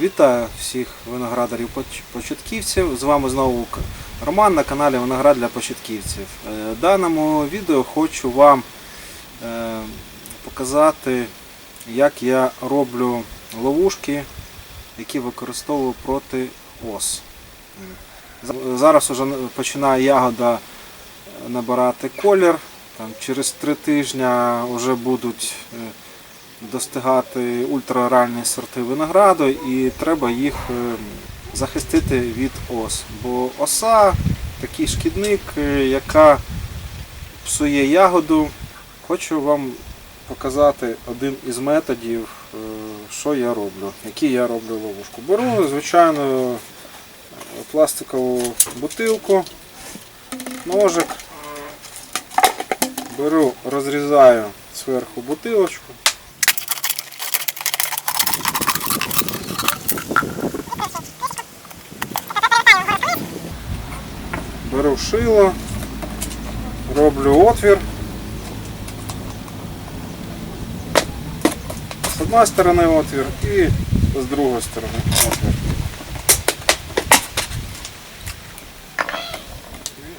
Вітаю всіх виноградарів початківців. З вами знову Роман на каналі Виноград для початківців. Е, В даному відео хочу вам е, показати, як я роблю ловушки, які використовую проти ос. Е, Зараз вже починає ягода набирати колір. Через три тижні вже будуть достигати ультраоральні сорти винограду і треба їх е, захистити від ос. Бо оса такий шкідник, е, яка псує ягоду. Хочу вам показати один із методів, е, що я роблю, які я роблю ловушку. Беру звичайну пластикову бутилку, ножик, беру, розрізаю зверху бутилочку. Беру шило, роблю отвір. З одної сторони отвір і з другої сторони отвір.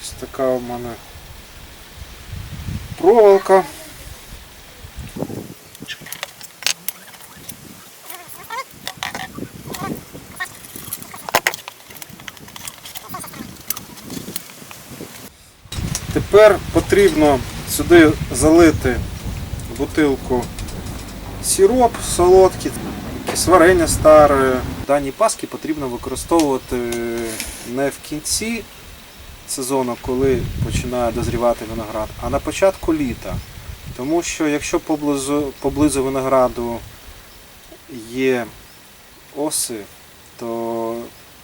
Ось така у мене проволока. Тепер потрібно сюди залити бутилку сироп солодкий, якісь варення старе. Дані паски потрібно використовувати не в кінці сезону, коли починає дозрівати виноград, а на початку літа. Тому що якщо поблизу, поблизу винограду є оси, то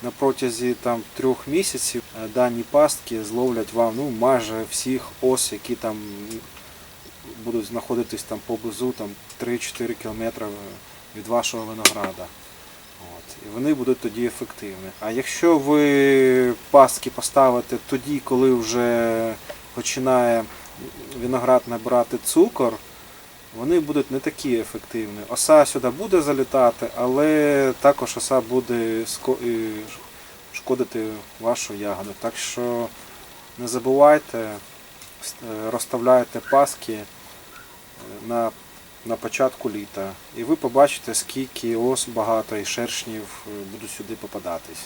на протязі там, трьох місяців е, дані пастки зловлять вам ну, майже всіх ос, які там будуть знаходитись там поблизу там, 3-4 кілометри від вашого винограда. От. І вони будуть тоді ефективні. А якщо ви пастки поставите тоді, коли вже починає виноград набирати цукор, вони будуть не такі ефективні. Оса сюди буде залітати, але також оса буде шкодити вашу ягоду. Так що не забувайте, е, розставляйте паски е, на, на початку літа. І ви побачите, скільки ос багато і шершнів е, будуть сюди попадатись.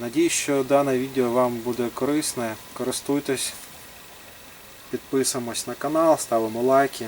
Надіюсь, що дане відео вам буде корисне. Користуйтесь, підписуємось на канал, ставимо лайки.